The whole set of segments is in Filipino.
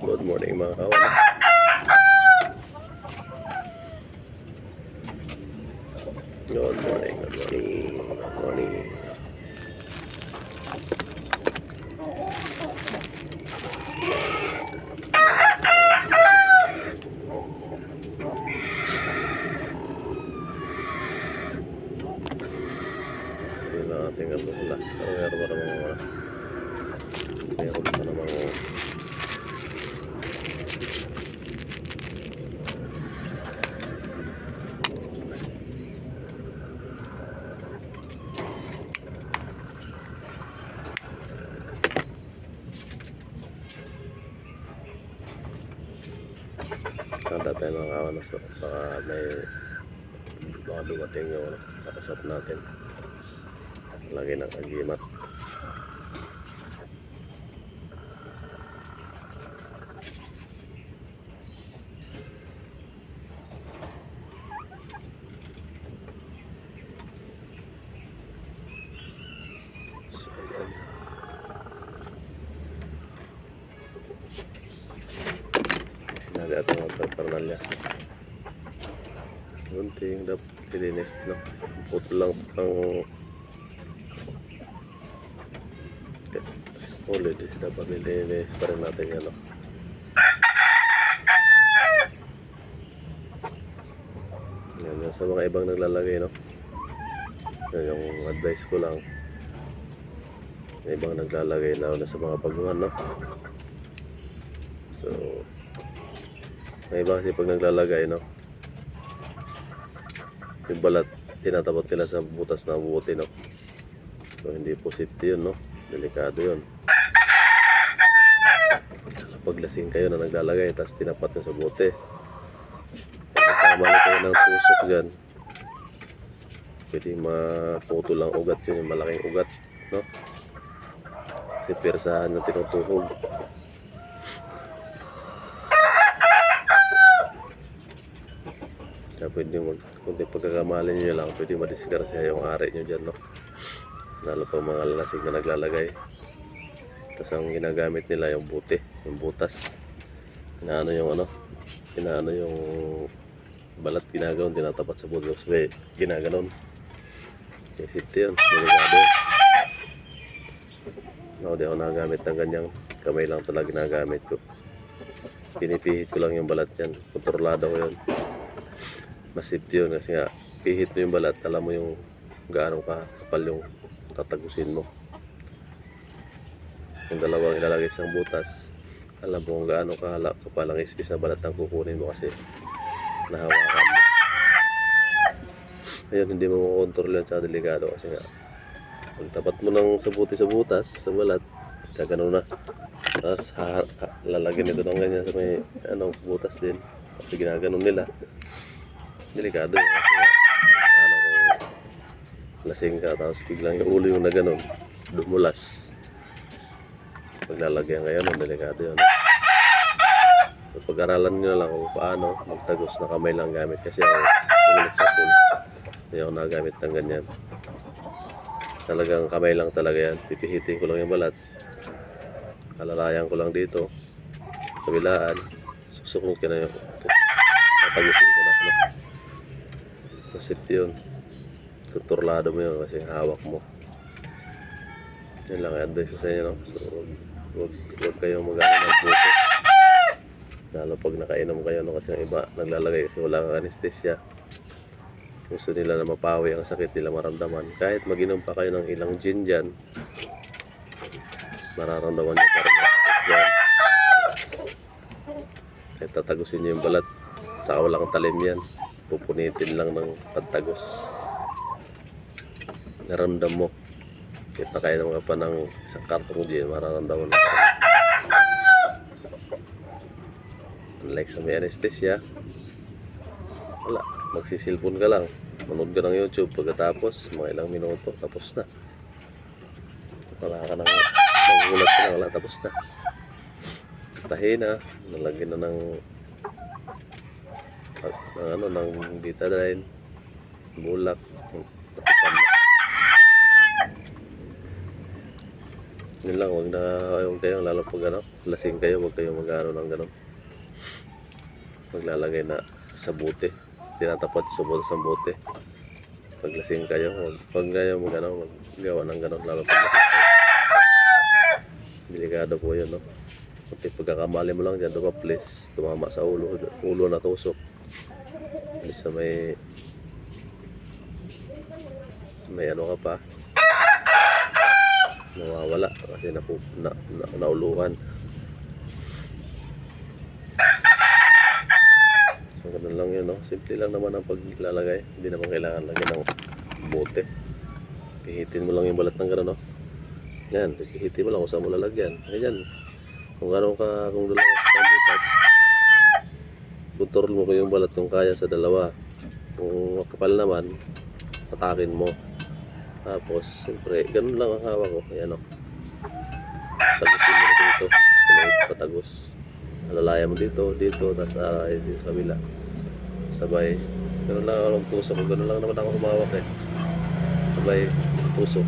Good morning mga. tayo mga kawan na so, baka may baka dumating yung ano, kakasap natin. Lagi ng agimat. So, ayan. Sinabi ato mga parnalya. Gunting dapat dilinis no. Puto lang ang ulit dapat nilinis pa rin natin yan no. Yan, yan sa mga ibang naglalagay no. Yan yung advice ko lang. Yung ibang naglalagay na na sa mga baguhan no. So may iba kasi pag naglalagay no. Yung balat tinatabot nila sa butas na buti no. So hindi po safety yun no. Delikado yun. Pag lasing kayo na naglalagay tapos tinapat nyo sa bote. Kamali kayo ng tusok dyan. Pwede maputo lang ugat yun, yung malaking ugat. No? Kasi persahan yung tinutuhog. Kaya pwede mo, kung di pagkakamali nyo lang, pwede madiskarsiya yung ari nyo dyan, no? Lalo pa mga lalasing na naglalagay. Tapos ang ginagamit nila yung buti, yung butas. Inaano yung ano, inaano yung balat ginaganon, tinatapat sa buti. Sabi, ginaganon. Kaya safety yun, delikado. Ako di ako nagamit ng ganyang kamay lang talaga ginagamit ko. Pinipihit ko lang yung balat yan. Kontrolado ko yun. Mas yun kasi nga pihit mo yung balat, alam mo yung gaano ka kapal yung tatagusin mo. Yung dalawang ilalagay sa butas, alam mo kung gaano kahala kapal ang ispis na balat ang kukunin mo kasi nahawakan mo. Ayun, hindi mo makontrol yan sa delikado kasi nga pag tapat mo ng sabuti sa butas, sa balat, kagano na. Tapos ha, ha, lalagyan ito ng ganyan sa may ano, butas din. Kasi ginaganon nila. Delikado ano kung lasing ka, tapos biglang yung ulo yung na ganon, dumulas. Pag lalagyan kayo, no, delikado yun. So, pag-aralan nyo lang kung paano magtagos na kamay lang gamit. Kasi ako, tumulit sa pool. Hindi ako nagamit ng ganyan. Talagang kamay lang talaga yan. Pipihitin ko lang yung balat. Kalalayan ko lang dito. Kabilaan. Susuklong ko na yung tatagusin ko na. Masipti yun. Kontrolado mo yun kasi hawak mo. Yan lang ang advice ko sa inyo. No? So, wag, wag, wag kayong mag-ano ng puto. Lalo pag nakainom kayo. No? Kasi ang iba naglalagay kasi wala kang anesthesia gusto nila na mapawi ang sakit nila maramdaman. Kahit maginom pa kayo ng ilang gin dyan, mararamdaman nyo pa rin ang sakit dyan. Kahit tatagusin nyo yung balat, sa walang talim yan. Pupunitin lang ng pagtagos. Naramdam mo. Kahit nakainom ka pa ng isang kartong gin, mararamdaman mo. Unlike sa may anesthesia, wala. Magsisilpon ka lang. Manood ka ng YouTube pagkatapos, mga ilang minuto, tapos na. Wala ka nang magulat ka na, wala, tapos na. Tahi na, nalagyan na ng, ng ano, ng betadine, bulak. Yun lang, huwag na, huwag kayong lalo pag ano, lasing kayo, huwag kayong mag-ano ng gano'n. Maglalagay na sa bote. Tinatapat sa bote sa bote. Pag lasing kayo, huwag, huwag kayo mag ano, maggawa ng gano'n, lalo pag kayo. Delikado po yun, no? Kunti pagkakamali mo lang dyan, diba, please, tumama sa ulo, ulo na tusok. Bisa may, may ano ka pa, nawawala kasi napu, na, na, nauluhan. So, ganun lang yun, no? Simple lang naman ang paglalagay. Hindi naman kailangan lagyan ng bote. Pihitin mo lang yung balat ng gano'n, no? Yan, pihitin mo lang kung saan mo lalagyan. Ganyan. Kung gano'n ka, kung dalawa kontrol mo ko yung balat kung kaya sa dalawa. Kung makapal naman, atakin mo. Tapos, siyempre, ganun lang ang hawak ko. Ayan o. Tagusin mo na dito. Tuloy patagos. Alalaya mo dito, dito, tapos alay dito sa kabila. Sabay. Ganun lang ako tusok ko. Ganun lang naman ako humawak eh. Sabay, tusok.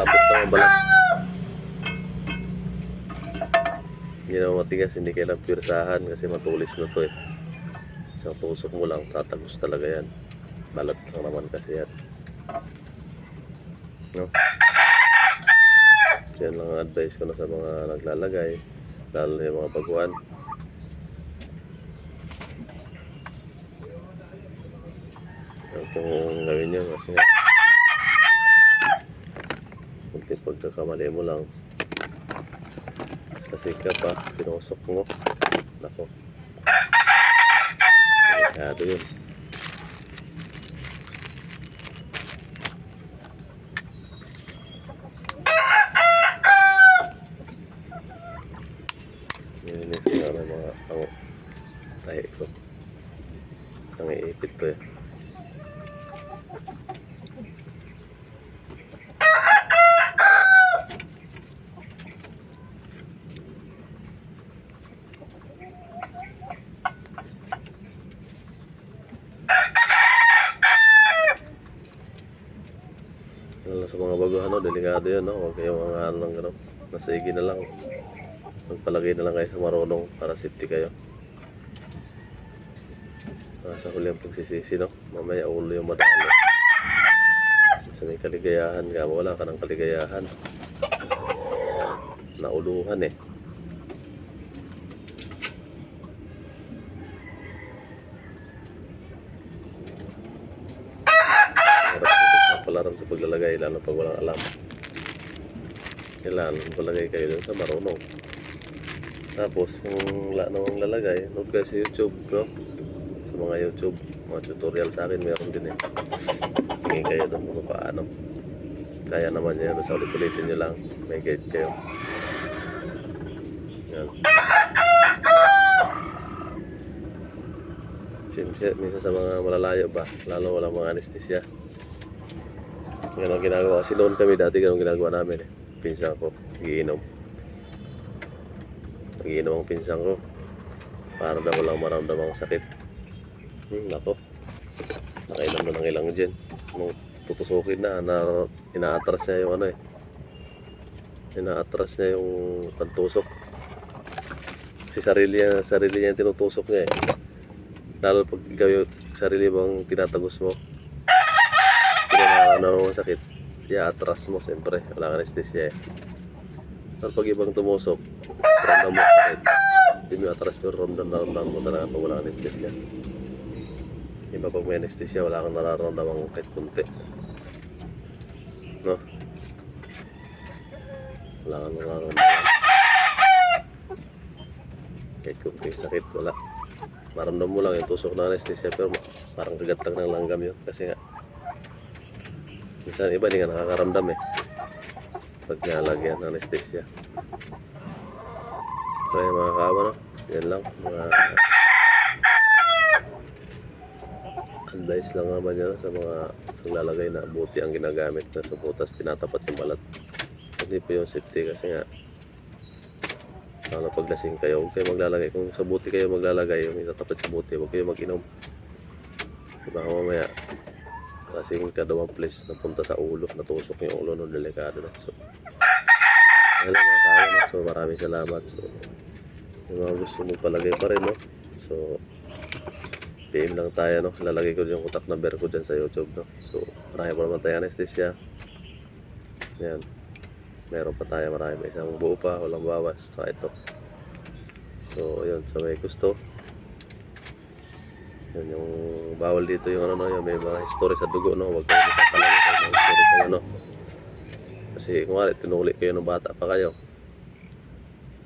Lambot na ang balat. Hindi naman matigas, hindi kailangan pirsahan kasi matulis na to eh. Isang tusok mo lang, tatagos talaga yan. Balat lang naman kasi yan. No? So, yan lang ang advice ko na sa mga naglalagay, lalo na yung mga baguhan. Huwag kong gawin nyo kasi nga, kunti pagkakamali mo lang, kasi ka pa, pinusok mo. Nako. Delikado yun. Nilinis ko na ng mga ang tahi ko. Ang iipit to eh. Lalo sa mga baguhan, no, delikado yun, no? Huwag kayong mga ano lang, gano'n. Nasigi na lang. Magpalagay na lang kayo sa marunong para safety kayo. Ah, sa huli ang pagsisisi, no? Mamaya ulo yung madalo. Sa may kaligayahan ka, wala ka ng kaligayahan. Nauluhan eh. Harap palaran sa paglalagay, lalo pag walang alam. Kailangan palagay kayo dun sa marunong. Tapos, kung wala namang lalagay, nood kayo sa YouTube, bro. Sa mga YouTube, mga tutorial sa akin, meron din eh. Tingin kayo doon kung paano. Kaya naman yan, basta ulit-ulitin nyo lang. May guide kayo. Yan. Minsan sa mga malalayo ba, lalo wala mga anesthesia. Yan ang ginagawa. Kasi noon kami dati, ganun ginagawa namin eh. Pinsan ko, nagiinom. Nagiinom ang pinsan ko. Para daw walang maramdamang sakit. Hmm, nako. Nakainom na ng ilang dyan. Nung tutusukin na, na inaatras niya yung ano eh. Inaatras niya yung pantusok. Si sarili niya, sarili niya tinutusok niya eh. Lalo pag ikaw sarili mong tinatagos mo. Ano sakit. I-atras mo siyempre. Wala anesthesia eh. Pero pag ibang tumusok, ramdam mo sakit. Hindi mo atras pero ramdam na ramdam mo talaga pag wala anesthesia. Iba pag may anesthesia, wala kang nararamdaman kahit kunti. No? Wala kang nararamdaman. Kahit kunti sakit, wala. Maramdam mo lang yung tusok ng anesthesia pero parang kagat lang ng langgam yun. Kasi nga, minsan iba hindi ka nakakaramdam eh. Pag nalagyan ng anesthesia. So yun mga kawa no? Yan lang. Mga advice lang naman yan sa mga naglalagay na buti ang ginagamit na sa butas tinatapat yung balat hindi po yung safety kasi nga lalo pag lasing kayo huwag kayo maglalagay kung sa buti kayo maglalagay yung itatapat sa buti huwag kayo mag-inom baka mamaya lasing ka daw ang place napunta sa ulo natusok yung ulo no delikado na so lang mga kawan, no? So maraming salamat. So yung mga gusto mo palagay pa rin, no? So PM lang tayo, no? Lalagay ko yung contact number ko dyan sa YouTube, no? So marami pa naman tayo anesthesia. Yan. Meron pa tayo marami. Isang buo pa, walang bawas. Saka ito. So, yun. So, may gusto. Yun yung bawal dito yung ano, no, yung may mga history sa dugo, no? Huwag kayo magpapalagay sa mga history kayo, no? Kasi kung nga, tinuli kayo ng bata pa kayo.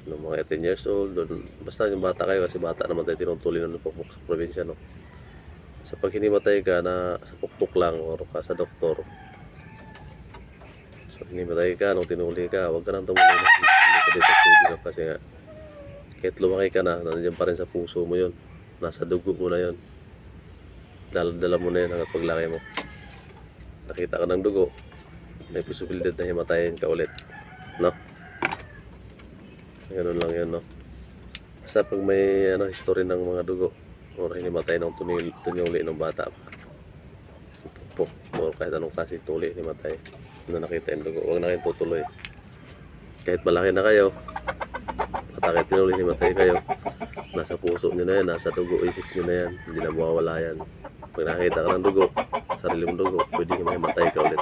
Nung mga 18 years old, dun, basta yung bata kayo, kasi bata naman tayo tinutuli ng pukpuk sa probinsya, no? Sa pag hinimatay ka na sa pukpuk lang or ka sa doktor, So, hinimatay ka, nung tinuli ka, huwag ka nang tumuli na. Hindi ka dito kasi nga, kahit lumaki ka na, nandiyan pa rin sa puso mo yun. Nasa dugo mo na yun. Dala-dala mo na yun hanggang paglaki mo. Nakita ka ng dugo, may posibilidad na himatayin ka ulit. No? Ganun lang yun, no? Basta pag may ano, history ng mga dugo, or hinimatay ng tunil, tunyuli ng bata pa. Pupok, or kahit anong klase tuli, hinimatay na nakita yung dugo. Huwag na kayong tutuloy. Kahit malaki na kayo, at kahit tinuloy himatay kayo, nasa puso nyo na yan, nasa dugo, isip nyo na yan, hindi na mawawala yan. Pag nakita ka ng dugo, sarili mong dugo, pwede ka mahimatay ka ulit.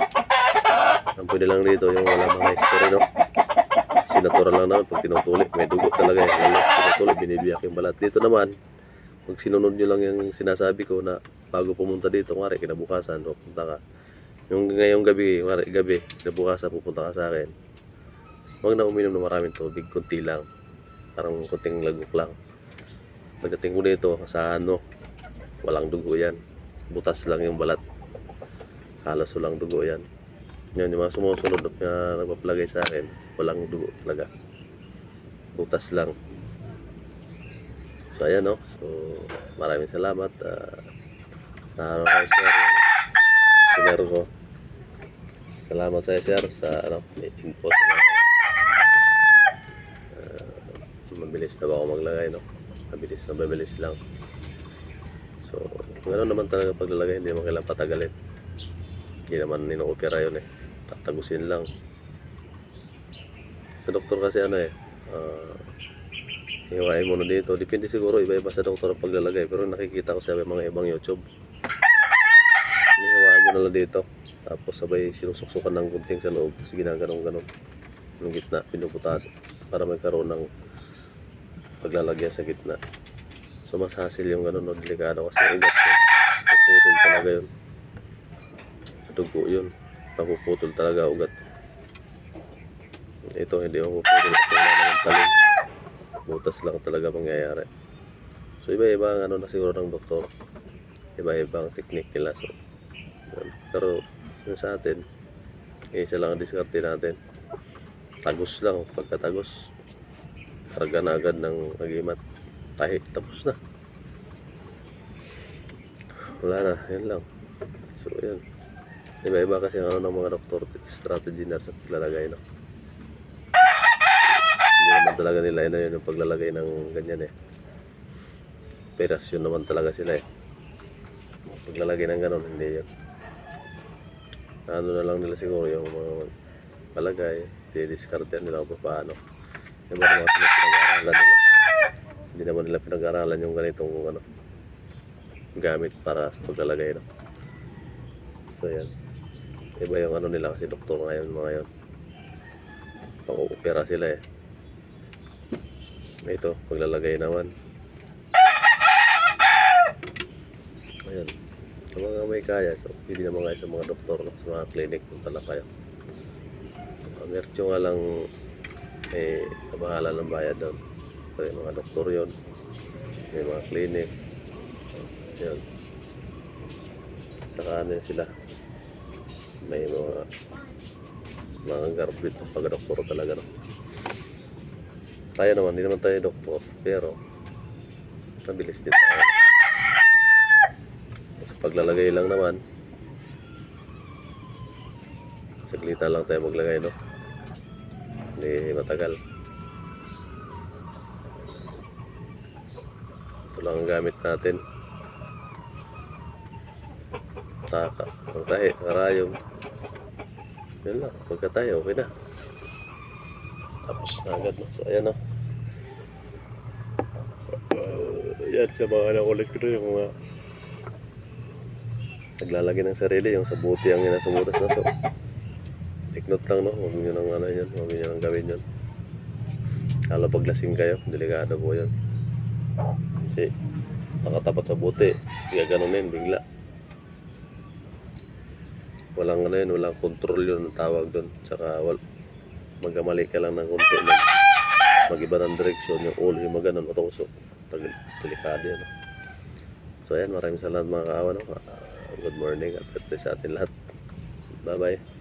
Ang pwede lang dito, yung wala mga history, no? Sinatural lang naman, pag tinutuli, may dugo talaga eh. Lalo, tinutuli, binibiyak yung balat. Dito naman, pag sinunod nyo lang yung sinasabi ko na bago pumunta dito, kumari, kinabukasan, pupunta ka, yung ngayong gabi, mari- gabi, na bukas na pupunta ka sa akin. Huwag na uminom ng maraming tubig, kunti lang. Parang kunting lagok lang. Pagdating ko dito, sa ano, walang dugo yan. Butas lang yung balat. Halos walang dugo yan. Yan, yung mga sumusunod na nagpapalagay sa akin, walang dugo talaga. Butas lang. So, ayan, no? So, maraming salamat. Uh, Naharap kayo, sir. Siner ko. Salamat sa sir sa ano, info sa mga Ah, mabilis na ba ako maglagay no? Mabilis na mabilis lang. So, ganoon naman talaga paglalagay, hindi naman kailangan patagalin. Hindi naman nino-opera yun eh. Tatagusin lang. Sa doktor kasi ano eh, hiwain mo na dito. Depende siguro, iba-iba sa doktor ang paglalagay. Pero nakikita ko sa mga ibang YouTube. Hinihiwain mo na lang dito. Tapos sabay sinusuksukan ng gunting sa loob. Tapos ginaganong-ganon. Yung gitna, pinuputas. Para magkaroon ng paglalagyan sa gitna. So mas hassle yung ganun, no? delikado kasi ugat yun. Napuputol talaga yun. Dugo yun. Napuputol talaga ugat. Ito hindi mapuputol kasi wala naman talim. Butas lang talaga mangyayari. So iba-iba ang ano na siguro ng doktor. Iba-iba ang technique nila. So, yun. Pero yung sa atin, isa lang ang diskarte natin. Tagos lang. Pagkatagos, karga na agad ng agimat. Tahi, tapos na. Wala na, yan lang. So, yan. Iba-iba kasi ang ano ng mga doktor strategy na sa paglalagay, no? Hindi naman talaga nila yun yun yung paglalagay ng ganyan eh. Operasyon naman talaga sila eh. Paglalagay ng ganon, hindi yun. Ano na lang nila siguro yung mga palagay, di-discard nila kung paano. Yung mga mga pinag-aaralan nila. Hindi naman nila pinag-aaralan yung ganitong ano, gamit para sa paglalagay. No? So yan. Iba yung ano nila kasi doktor ngayon mga yun. Pang-opera sila eh. Ito, paglalagay naman. Ayan. Sa mga may kaya, so pwede naman kayo sa mga doktor, no? sa mga clinic, punta lang kayo. Mercho nga lang may kabahala ng bayad doon. Yung mga doktor yon may mga clinic. Yan. Saka ano sila. May mga mga garbit ng pagdoktor talaga. No? Tayo naman, hindi naman tayo doktor. Pero, mabilis din tayo. Sa paglalagay lang naman, saglita lang tayo maglagay, no? Hindi matagal. Lang ang gamit natin. Taka, ang tahi, karayom. Yun lang, pagka tayo, okay na. Tapos na agad, no? So, ayan, no? Uh, yan, sa mga nakulit ko rin, yung mga naglalagay ng sarili, yung sa buti ang ina sa butas na. So, take lang, no? Huwag nyo nang ano yan, huwag nyo nang gawin yun. Lalo pag lasing kayo, delikado po yun. Kasi, nakatapat sa buti, gaganunin bigla. Walang ano yun, walang control yun ang tawag doon. Tsaka, wal, magkamali ka lang ng konti lang. Mag-iba ng direksyon, yung ulo yung maganon, matusok. Delikado yan. So, ayan, maraming salamat mga kaawa. No? Ah, good morning at bless sa atin lahat. Bye-bye.